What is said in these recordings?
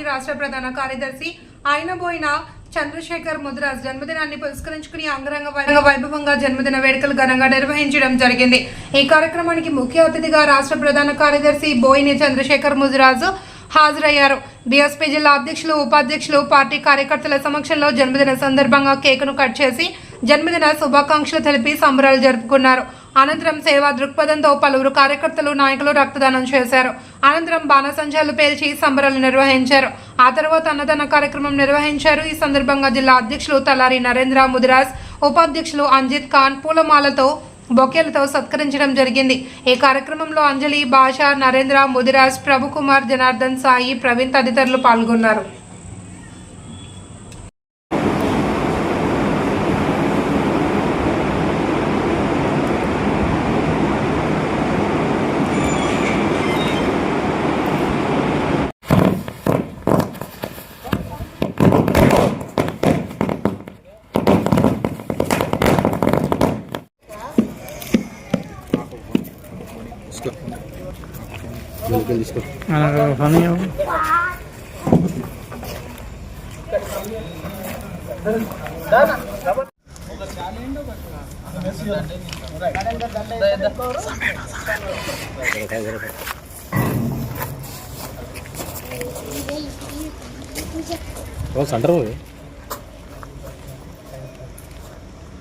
Party రాష్ట్ర ప్రధాన కార్యదర్శి అయినబోయిన చంద్రశేఖర్ ముద్రాజ్ జన్మదినాన్ని పురస్కరించుకుని అంగరంగ వైభవంగా- వైభవంగా జన్మదిన వేడుకలు ఘనంగా నిర్వహించడం జరిగింది. ఈ కార్యక్రమానికి ముఖ్య అతిథిగా రాష్ట్ర ప్రధాన కార్యదర్శి బోయిని చంద్రశేఖర్ ముద్రాజు హాజరయ్యారు. బీఎస్పీ జిల్లా అధ్యక్షులు ఉపాధ్యక్షులు పార్టీ కార్యకర్తల సమక్షంలో జన్మదిన సందర్భంగా కేకును కట్ చేసి జన్మదిన శుభాకాంక్షలు తెలిపి సంబరాలు జరుపుకున్నారు. అనంతరం సేవా దృక్పథంతో పలువురు కార్యకర్తలు నాయకులు రక్తదానం చేశారు. అనంతరం బాణసంచాలు పేల్చి సంబరాలు నిర్వహించారు. ఆ తర్వాత అన్నదాన కార్యక్రమం నిర్వహించారు. ఈ సందర్భంగా జిల్లా అధ్యక్షులు తలారి నరేంద్ర ముదిరాజ్ ఉపాధ్యక్షులు అంజిత్ ఖాన్ పూలమాలతో బొకేలతో సత్కరించడం జరిగింది. ఈ కార్యక్రమంలో అంజలి భాష నరేంద్ర ముదిరాజ్ ప్రభుకుమార్ జనార్దన్ సాయి ప్రవీణ్ తదితరులు పాల్గొన్నారు. మనకు పని సెంటర్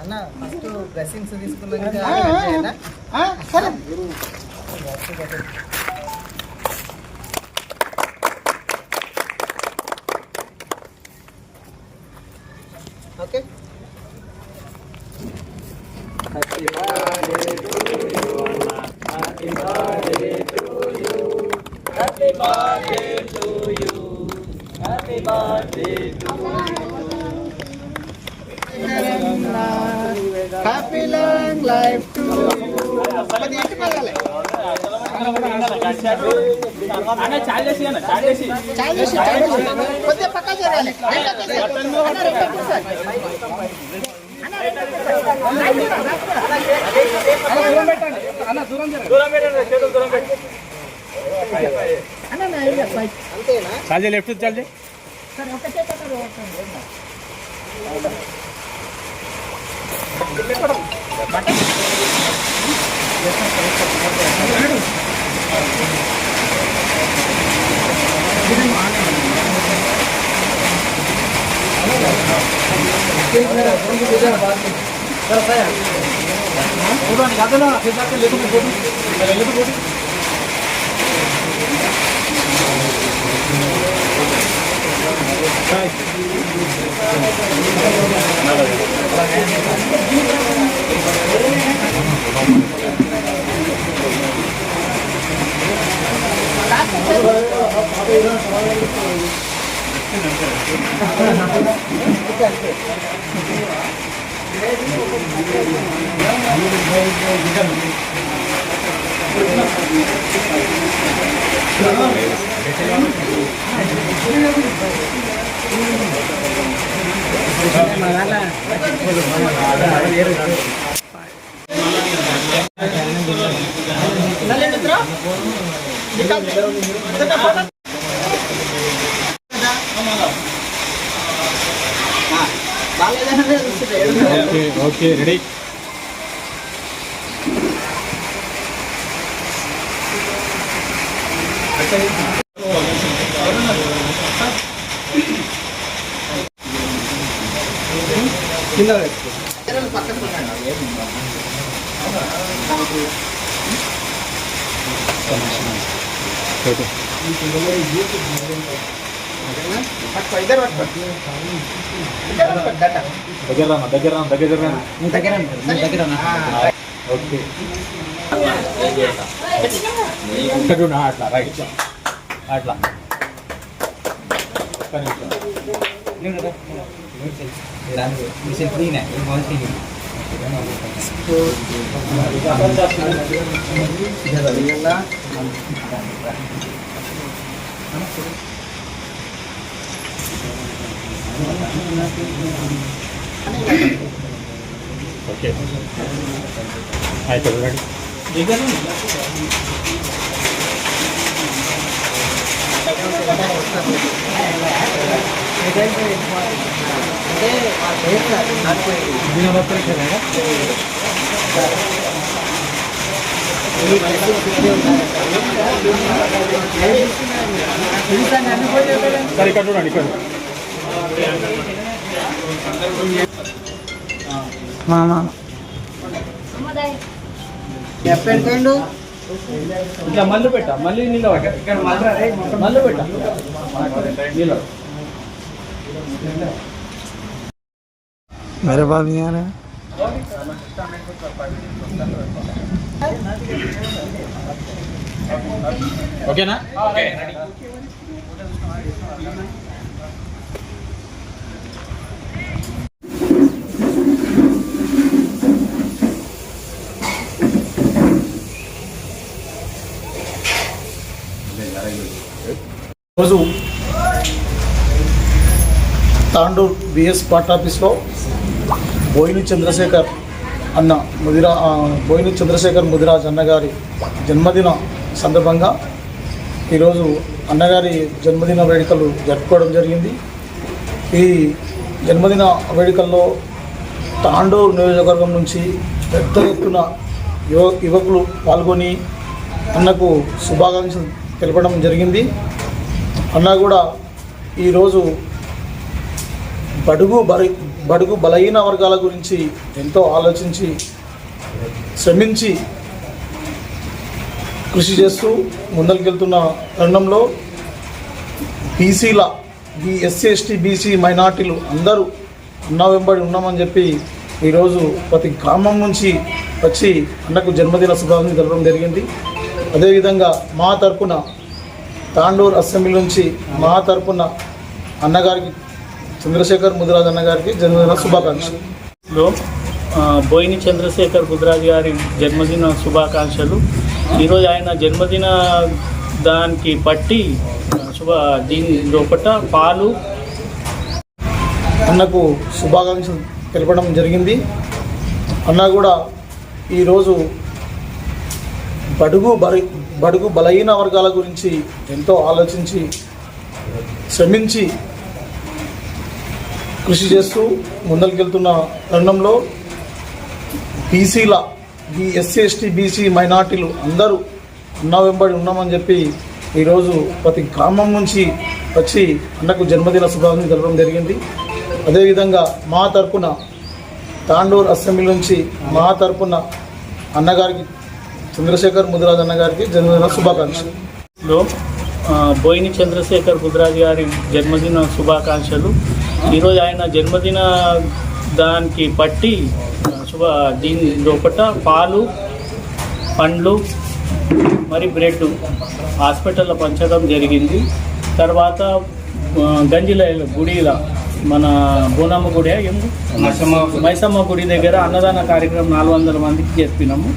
అన్న ఫస్ట్ డ్రెస్సింగ్స్ తీసుకున్నాక Okay? Happy birthday to you. Happy birthday to you. Happy birthday to you. Happy birthday to you. Happy long life to you. కొద్దిగా పక్క చేయాలి. అన్న. అన్న, నా ఏరియా బైక్. అంతేనా చాలే లెఫ్ట్ చాలే సరే ఒకటే పక్కన ఒకటే. Nallendra okay okay ready okay పట్టుకో ఇద్దరు పట్టుకో ఇద్దరు దండ. దగ్గర రానా దగ్గర రానా దగ్గర రానా నువ్వు దగ్గర రా, నువ్వు దగ్గర రా. ఓకే ఇక్కడ నా అట్లా రైట్ అట్లా ఒక్క నిమిషం. ఓకే అయితే రెడీ సరే ఇక్కడ చూడండి ఇక్కడ ఎప్పటికండు ఇట్లా మళ్ళీ పెట్ట మళ్ళీ ఇక్కడ మళ్ళీ పెట్ట. నిలబడ मेरे पास नहीं आ रहा है ఓకేనా ఓకే రోజు తాండూర్ బిఎస్ పార్ట్ ఆఫీస్లో Boini Chandrashekar అన్న ముదిరా బోయిని చంద్రశేఖర్ ముదిరాజ్ అన్నగారి జన్మదిన సందర్భంగా ఈరోజు అన్నగారి జన్మదిన వేడుకలు జరుపుకోవడం జరిగింది. ఈ జన్మదిన వేడుకల్లో తాండూరు నియోజకవర్గం నుంచి పెద్ద ఎత్తున యువ యువకులు పాల్గొని అన్నకు శుభాకాంక్షలు తెలపడం జరిగింది. అన్న కూడా ఈరోజు బడుగు బరి బడుగు బలహీన వర్గాల గురించి ఎంతో ఆలోచించి శ్రమించి కృషి చేస్తూ ముందరికెళ్తున్న తరుణంలో బీసీల ఈ ఎస్సీ ఎస్టీ బీసీ మైనార్టీలు అందరూ ఉన్న వెంబడి ఉన్నామని చెప్పి ఈరోజు ప్రతి గ్రామం నుంచి వచ్చి అన్నకు జన్మదిన శుభాకాంక్షలు తెలపడం జరిగింది. అదేవిధంగా మా తరపున తాండూరు అసెంబ్లీ నుంచి మా తరపున అన్నగారికి చంద్రశేఖర్ ముదిరాజ్ అన్నగారికి జన్మదిన శుభాకాంక్షలు. బోయిని చంద్రశేఖర్ గుజరాజ్ గారి జన్మదిన శుభాకాంక్షలు. ఈరోజు ఆయన జన్మదిన దానికి పట్టి శుభ దీని లోపట పాలు అన్నకు శుభాకాంక్షలు తెలపడం జరిగింది. అన్న కూడా ఈరోజు బడుగు బలి బడుగు బలహీన వర్గాల గురించి ఎంతో ఆలోచించి శ్రమించి కృషి చేస్తూ ముందరికెళ్తున్న తరుణంలో బీసీల ఈ ఎస్సీ ఎస్టీ బీసీ మైనార్టీలు అందరూ అన్న వెంబడి ఉన్నామని చెప్పి ఈరోజు ప్రతి గ్రామం నుంచి వచ్చి అన్నకు జన్మదిన శుభాకాంక్షలు తెలపడం జరిగింది. అదేవిధంగా మా తరపున తాండూర్ అసెంబ్లీ నుంచి మా తరపున అన్నగారికి చంద్రశేఖర్ ముదిరాజ్ అన్నగారికి జన్మదిన శుభాకాంక్షలు. బోయిని చంద్రశేఖర్ ముదిరాజ్ గారి జన్మదిన శుభాకాంక్షలు. ఈరోజు ఆయన జన్మదిన దానికి పట్టి శుభ దీని లోపట పాలు పండ్లు మరి బ్రెడ్ హాస్పిటల్లో పంచడం జరిగింది. తర్వాత గంజిల గుడిల మన బోనమ్మ గుడి ఏం? మైసమ్మ గుడి. దగ్గర అన్నదాన కార్యక్రమం నాలుగు వందల మందికి చెప్పినాము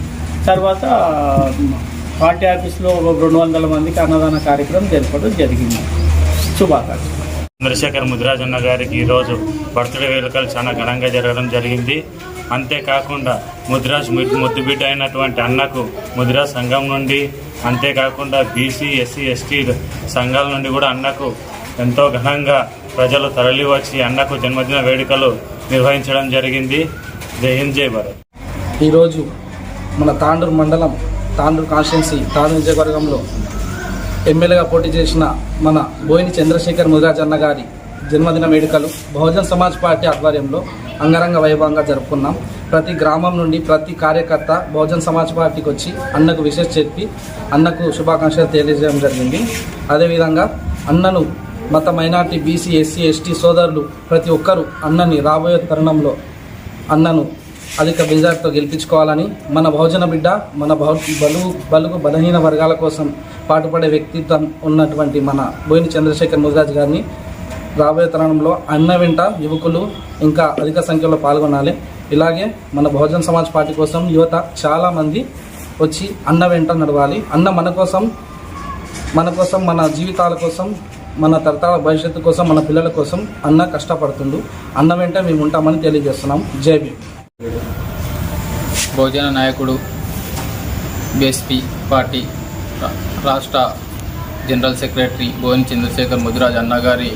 తర్వాత పార్టీ ఆఫీస్లో ఒక రెండు వందల మందికి అన్నదాన కార్యక్రమం జరపడం జరిగింది. శుభాకాంక్షలు. చంద్రశేఖర్ ముదిరాజన్న గారికి ఈరోజు బర్త్డే వేడుకలు చాలా ఘనంగా జరగడం జరిగింది. అంతేకాకుండా ముదిరాజ్ ముద్దు ముద్దుబిడ్డ అయినటువంటి అన్నకు ముదిరాజ్ సంఘం నుండి అంతేకాకుండా బీసీ ఎస్సీ ఎస్టీ సంఘాల నుండి కూడా అన్నకు ఎంతో ఘనంగా ప్రజలు తరలివచ్చి అన్నకు జన్మదిన వేడుకలు నిర్వహించడం జరిగింది. జై హింద్ జై భారత్. ఈరోజు మన తాండూరు మండలం తాండూరు కాన్స్టిట్యున్సీ తాండూరు నియోజకవర్గంలో ఎమ్మెల్యేగా పోటీ చేసిన మన బోయిని చంద్రశేఖర్ ముదిరాజన్న గారి జన్మదిన వేడుకలు బహుజన్ సమాజ్ పార్టీ ఆధ్వర్యంలో అంగరంగ వైభవంగా జరుపుకున్నాం. ప్రతి గ్రామం నుండి ప్రతి కార్యకర్త బహుజన్ సమాజ్ పార్టీకి వచ్చి అన్నకు విశేష చెప్పి అన్నకు శుభాకాంక్షలు తెలియజేయడం జరిగింది. అదేవిధంగా అన్నను మత మైనార్టీ బీసీ ఎస్సీ ఎస్టీ సోదరులు ప్రతి ఒక్కరూ అన్నని రాబోయే తరుణంలో అన్నను అధిక మెజార్టీతో గెలిపించుకోవాలని మన బహుజన బిడ్డ మన బహు బలుగు బలుగు బలహీన వర్గాల కోసం పాటుపడే వ్యక్తిత్వం ఉన్నటువంటి మన బోయిని చంద్రశేఖర్ ముదిరాజ్ గారిని రాబోయే తరుణంలో అన్న వెంట యువకులు ఇంకా అధిక సంఖ్యలో పాల్గొనాలి. ఇలాగే మన బహుజన్ సమాజ్ పార్టీ కోసం యువత చాలామంది వచ్చి అన్న వెంట నడవాలి. అన్న మన కోసం మన కోసం మన జీవితాల కోసం మన తరతరాల భవిష్యత్తు కోసం మన పిల్లల కోసం అన్న కష్టపడుతుండు. అన్న వెంట మేము ఉంటామని తెలియజేస్తున్నాం. జై భీమ్. నాయకుడు బీఎస్పీ పార్టీ రాష్ట్ర జనరల్ సెక్రటరీ బోయిన్ చంద్రశేఖర్ ముదిరాజ్ అన్నగారి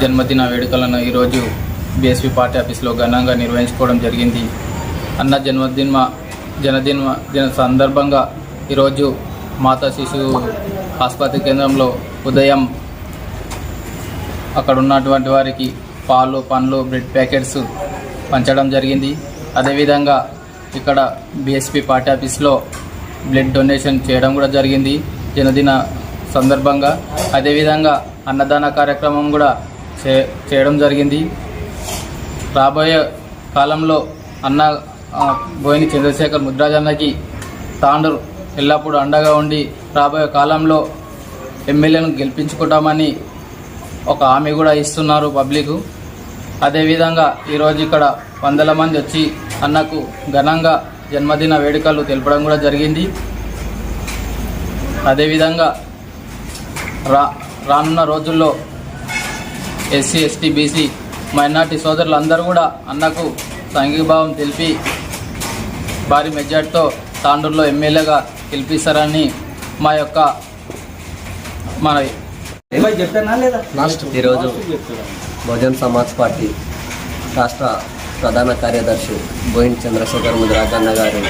జన్మదిన వేడుకలను ఈరోజు బీఎస్పీ పార్టీ ఆఫీస్లో ఘనంగా నిర్వహించుకోవడం జరిగింది. అన్న జన్మదిన జనదిన దిన సందర్భంగా ఈరోజు మాతా శిశువు ఆసుపత్రి కేంద్రంలో ఉదయం అక్కడ ఉన్నటువంటి వారికి పాలు పండ్లు బ్రెడ్ ప్యాకెట్స్ పంచడం జరిగింది. అదేవిధంగా ఇక్కడ బీఎస్పీ పార్టీ ఆఫీస్లో బ్లడ్ డొనేషన్ చేయడం కూడా జరిగింది. జనదిన సందర్భంగా అదేవిధంగా అన్నదాన కార్యక్రమం కూడా చే చేయడం జరిగింది. రాబోయే కాలంలో అన్న బోయిని చంద్రశేఖర్ ముద్రాజన్నకి తాండూరు ఎల్లప్పుడూ అండగా ఉండి రాబోయే కాలంలో ఎమ్మెల్యేను గెలిపించుకుంటామని ఒక హామీ కూడా ఇస్తున్నారు పబ్లిక్. అదేవిధంగా ఈరోజు ఇక్కడ వందల మంది వచ్చి అన్నకు ఘనంగా జన్మదిన వేడుకలు తెలపడం కూడా జరిగింది. అదేవిధంగా రా రానున్న రోజుల్లో ఎస్సీ ఎస్టీ బీసీ మైనార్టీ సోదరులందరూ కూడా అన్నకు సంఘీభావం తెలిపి భారీ మెజార్టీతో తాండూరులో ఎమ్మెల్యేగా గెలిపిస్తారని మా యొక్క మన ఈరోజు బహుజన్ సమాజ్ పార్టీ రాష్ట్ర ప్రధాన కార్యదర్శి బోయిన్ చంద్రశేఖర్ ముద్రాకన్న గారి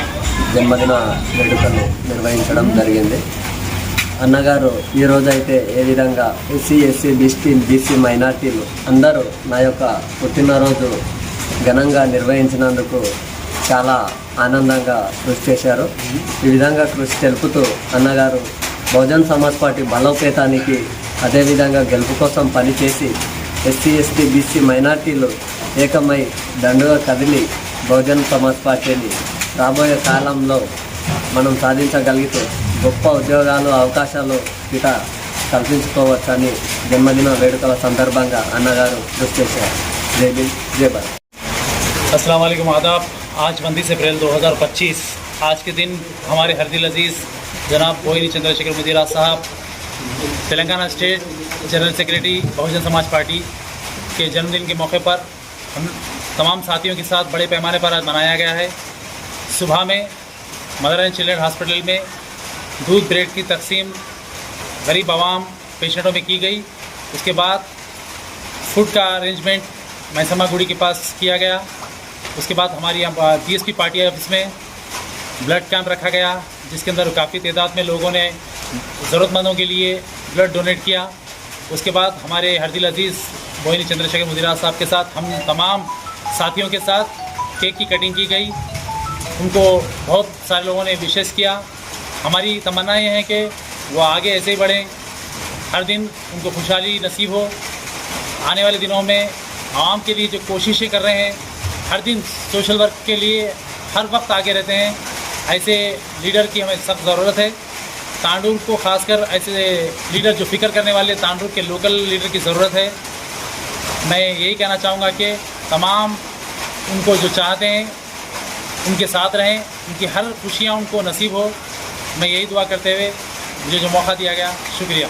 జన్మదిన వేడుకలు నిర్వహించడం జరిగింది. అన్నగారు ఈ రోజైతే ఏ విధంగా ఎస్సీ ఎస్సీ బీసీ బీసీ మైనార్టీలు అందరూ నా యొక్క పుట్టినరోజు ఘనంగా నిర్వహించినందుకు చాలా ఆనందంగా కృషి చేశారు. ఈ విధంగా కృషి తెలుపుతూ అన్నగారు బహుజన్ సమాజ్ పార్టీ బలోపేతానికి అదేవిధంగా గెలుపు కోసం పనిచేసి ఎస్సీ ఎస్టీ బీసీ మైనార్టీలు ఏకమై దండుగా కదిలి బహుజన్ సమాజ్ పార్టీని రాబోయే కాలంలో మనం సాధించగలిగితే గొప్ప ఉద్యోగాలు అవకాశాలు ఇట కల్పించుకోవచ్చని జన్మదిన వేడుకల సందర్భంగా అన్నగారు కృషి చేశారు జై భీమ్ జై భారత్ अस्सलाम वालेकुम आदाब आज उनतीस अप्रैल 2025 आज के दिन हमारे हरदिल अजीज़ जनाब बोहिनी चंद्रशेखर मुदीरा साहब Telangana state general secretary Bahujan Samaj party के जन्मदिन के मौके पर हम तमाम साथियों के साथ बड़े पैमाने पर आज मनाया गया है। सुबह में मदर एंड चिल्ड्रन हॉस्पिटल में दूध ब्रेड की तकसीम गरीब आवाम, पेशेंटों में की गई। उसके बाद फ़ूड का अरेंजमेंट मैसमा गुड़ी के पास किया गया। उसके बाद हमारी यहाँ बी पार्टी ऑफ़िस में ब्लड कैंप रखा गया, जिसके अंदर काफ़ी तादाद में लोगों ने ज़रूरतमंदों के लिए ब्लड डोनेट किया। उसके बाद हमारे हरदिल अज़ीज़ मोहिनी चंद्रशेखर मुदिरा साहब के साथ, हम तमाम साथियों के साथ केक की कटिंग की गई। उनको बहुत सारे लोगों ने विशेष किया। हमारी तमन्ना ये है कि वो आगे ऐसे ही बढ़ें। हर दिन उनको खुशहाली नसीब हो। आने वाले दिनों में आवाम के लिए जो कोशिशें कर रहे हैं, हर दिन सोशल वर्क के लिए हर वक्त आगे रहते हैं। ऐसे लीडर की हमें सख्त ज़रूरत है। तांडूर को खासकर ऐसे लीडर जो फ़िक्र करने वाले तांडूर के लोकल लीडर की ज़रूरत है। मैं यही कहना चाहूँगा कि तमाम उनको जो चाहते हैं, उनके साथ रहें, उनकी हर खुशियाँ उनको नसीब हो। मैं यही दुआ करते हुए मुझे जो मौका दिया गया, शुक्रिया।